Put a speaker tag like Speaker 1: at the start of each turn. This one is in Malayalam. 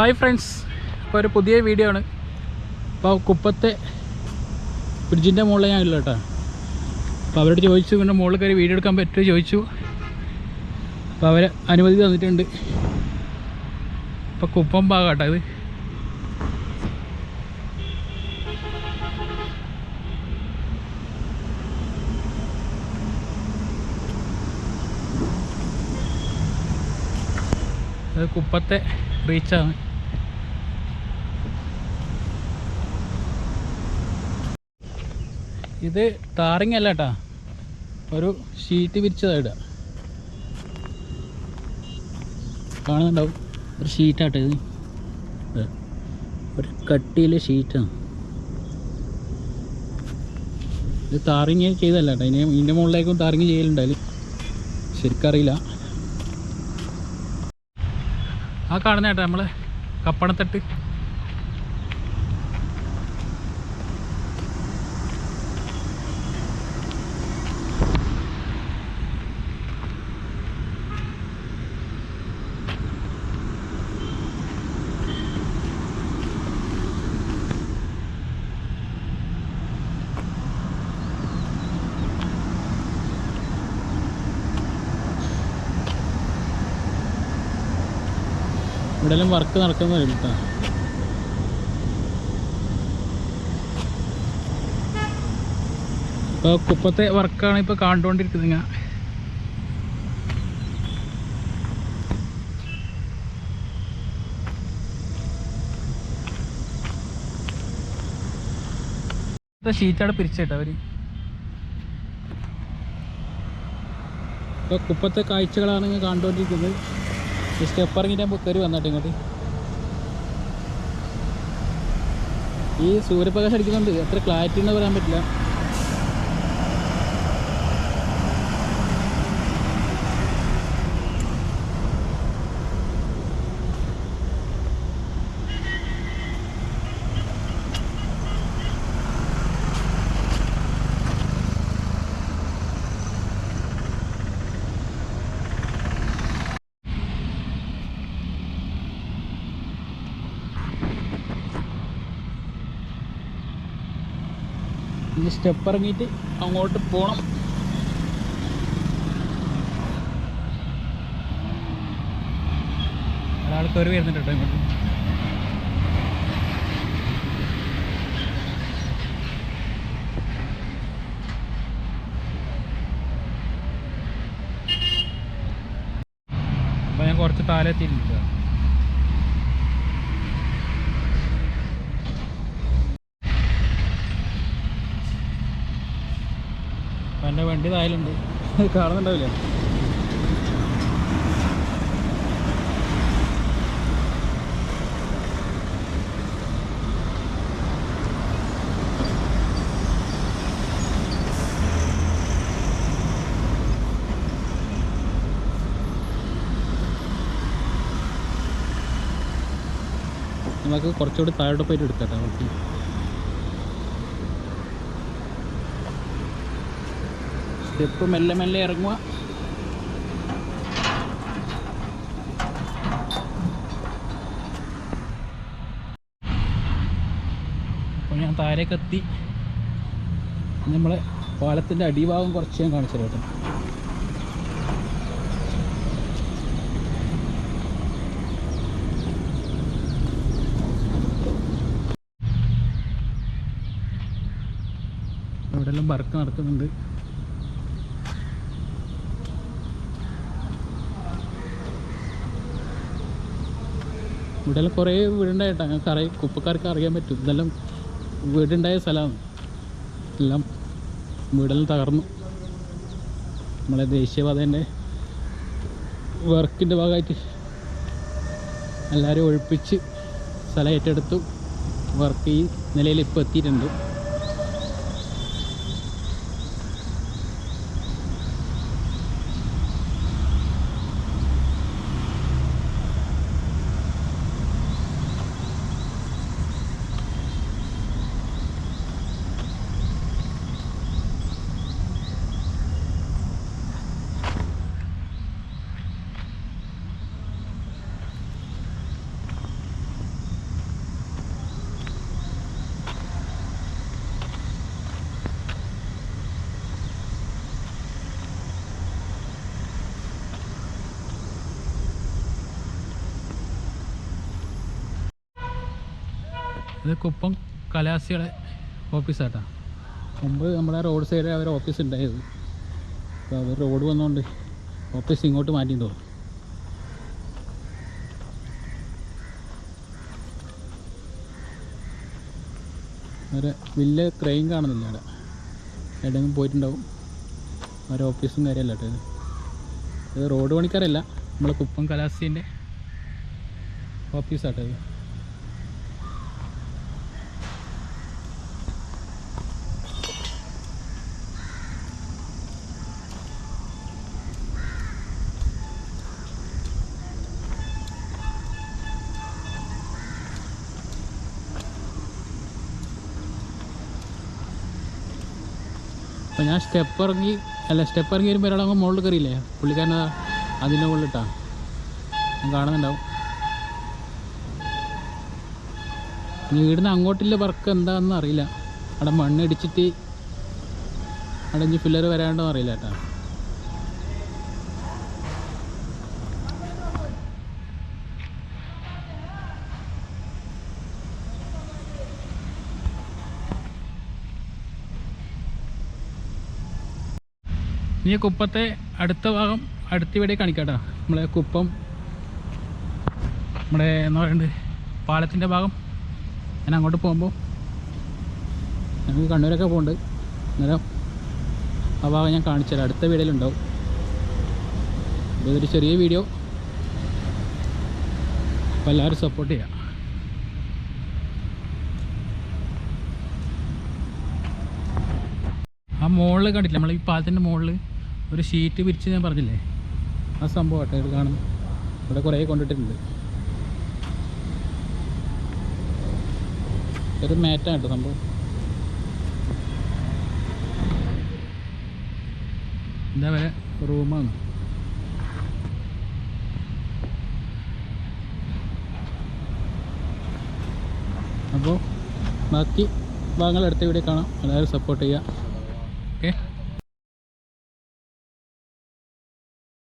Speaker 1: ഹായ് ഫ്രണ്ട്സ് ഇപ്പോൾ ഒരു പുതിയ വീഡിയോ ആണ്. അപ്പോൾ കുപ്പത്തെ ബ്രിഡ്ജിന്റെ മുകളിൽ ഞാൻ ഇല്ല കേട്ടോ. അപ്പോൾ അവരോട് ചോദിച്ചു പിന്നെ മുകളിൽ കയറി വീഡിയോ എടുക്കാൻ പറ്റുമോ ചോദിച്ചു. അപ്പോൾ അവർ അനുമതി തന്നിട്ടുണ്ട്. ഇപ്പോൾ കുപ്പം ഭാഗം ഇത്. അത് കുപ്പത്തെ റീച്ചാണ് ഇത് ടാറിങ് അല്ല കേട്ടാ ഒരു ഷീറ്റ് വിരിച്ചതായിടുക കാണുന്നുണ്ടാവും. ഒരു ഷീറ്റാട്ടെ ഇത്. ഒരു കട്ടിയിലെ ഷീറ്റാണ് ഇത് താറിങ് ചെയ്തല്ല കേട്ടോ ഇനി ഇതിന്റെ മുകളിലേക്കും താറിങ് ചെയ്യലുണ്ടായാലും ശരിക്കറിയില്ല. ആ കാണുന്ന കേട്ടോ നമ്മൾ കപ്പണത്തട്ട്. ഇവിടെയെല്ലാം വർക്ക് നടക്കുന്ന കേട്ടോ ഇപ്പോൾ കുപ്പത്തെ വർക്കാണ് ഇപ്പോൾ കണ്ടുകൊണ്ടിരിക്കുന്നത് ഞാൻ ഷീറ്റാണ് പിരിച്ചേട്ടോ അവർ. ഇപ്പോൾ കുപ്പത്തെ കാഴ്ചകളാണ് ഞാൻ കണ്ടുകൊണ്ടിരിക്കുന്നത് ഈ സ്റ്റെപ്പ് ഇറങ്ങിയിട്ട് ഞാൻ കയറി വന്നിട്ട് ഇങ്ങോട്ട്. ഈ സൂര്യപ്രകാശം അടിക്കുന്നുണ്ട്. എത്ര ക്ലാരിറ്റി എന്ന് പറയാൻ പറ്റില്ല. ഇനി സ്റ്റെപ്പ് ഇറങ്ങിയിട്ട് അങ്ങോട്ട് പോകണം ഒരാൾ കയറി വരുന്നുണ്ട് കേട്ടോ ഇങ്ങോട്ട്. ഞാൻ കുറച്ച് താഴെ എത്തിയിട്ടുണ്ട്. എന്റെ വണ്ടി തായലുണ്ട്. കാണുന്നുണ്ടാവില്ല? നമുക്ക് കുറച്ചുകൂടി താഴോട്ട് പോയിട്ട് എടുക്കാം കേട്ടോ സ്റ്റെപ്പ് മെല്ലെ മെല്ലെ ഇറങ്ങുക. അപ്പോൾ ഞാൻ താഴേക്ക് എത്തി. നമ്മളെ പാലത്തിന്റെ അടിഭാഗം കുറച്ച് ഞാൻ കാണിച്ചു കേട്ടോ. വർക്ക് നടക്കുന്നുണ്ട്. ഇവിടെ കുറേ വീടുണ്ടായിട്ട്. ഞങ്ങൾക്ക് അറിയാം കുപ്പക്കാർക്ക് അറിയാൻ പറ്റും. ഇതെല്ലാം വീടുണ്ടായ സ്ഥലമാണ്. എല്ലാം വീടെല്ലാം തകർന്നു. നമ്മളെ ദേശീയപാതേന്റെ വർക്കിന്റെ ഭാഗമായിട്ട് എല്ലാവരും ഒഴിപ്പിച്ച് സ്ഥലം ഏറ്റെടുത്തു. വർക്ക് ഈ നിലയിൽ ഇപ്പോൾ എത്തിയിട്ടുണ്ട്. ഇത് കുപ്പം കലാസികളെ ഓഫീസാട്ടാ. മുമ്പ് നമ്മുടെ റോഡ് സൈഡിൽ അവർ ഓഫീസ് ഉണ്ടായത്. അപ്പോൾ അവർ റോഡ് വന്നുകൊണ്ട് ഓഫീസ് ഇങ്ങോട്ട് മാറ്റി തോന്നും ഒരു വലിയ ക്രെയിൻ കാണുന്നില്ല അവിടെ. എവിടെയെങ്കിലും പോയിട്ടുണ്ടാവും. ഒരു ഓഫീസും കാര്യമല്ല കേട്ടോ ഇത് റോഡ് പണിക്കാരല്ല നമ്മളെ കുപ്പം കലാസിന്റെ ഓഫീസാട്ടോ ഇത് അപ്പോൾ ഞാൻ സ്റ്റെപ്പ് ഇറങ്ങി അല്ല സ്റ്റെപ്പ് ഇറങ്ങി വരുമ്പോൾ ഒരാളങ്ങ് മുകളിൽ കയറിയില്ലേ പുള്ളിക്കാരൻ അതിന്റെ മുകളിലിട്ടാണ് ഞാൻ കാണുന്നുണ്ടാവും. ഇനി ഇവിടുന്ന് അങ്ങോട്ടുള്ള വർക്ക് എന്താണെന്ന് അറിയില്ല. അവിടെ മണ്ണിടിച്ചിട്ട് അവിടെ ഇനി പിള്ളേർ വരാണ്ടോ അറിയില്ല കേട്ടോ. ഇനി കുപ്പത്തെ അടുത്ത ഭാഗം അടുത്ത ഇവിടെ കാണിക്കാട്ടോ. നമ്മളെ കുപ്പം നമ്മുടെ എന്താ പറയുന്നത് പാലത്തിന്റെ ഭാഗം. ഞാൻ അങ്ങോട്ട് പോകുമ്പോൾ ഞങ്ങൾക്ക് കണ്ണൂരൊക്കെ പോകുന്നുണ്ട് അന്നേരം ആ ഭാഗം ഞാൻ കാണിച്ചു തരാം. അടുത്ത വീഡിയോയിലുണ്ടാവും അപ്പോൾ ഇതൊരു ചെറിയ വീഡിയോ. അപ്പോൾ എല്ലാവരും സപ്പോർട്ട് ചെയ്യാം. ആ മുകളിൽ കണ്ടില്ല നമ്മൾ ഈ പാലത്തിന്റെ മുകളിൽ ഒരു ഷീറ്റ് വിരിച്ച് ഞാൻ പറഞ്ഞില്ലേ? ആ സംഭവം കേട്ടോ ഇത് കാണും. ഇവിടെ കുറേ കൊണ്ടിട്ടിട്ടുണ്ട്. ഒരു മാറ്റാണ് കേട്ടോ സംഭവം. എന്താ വരെ റൂമാണ്. അപ്പോൾ ബാക്കി ഭാഗങ്ങൾ അടുത്ത വീഡിയോ കാണാം. എല്ലാവരും സപ്പോർട്ട് ചെയ്യുക.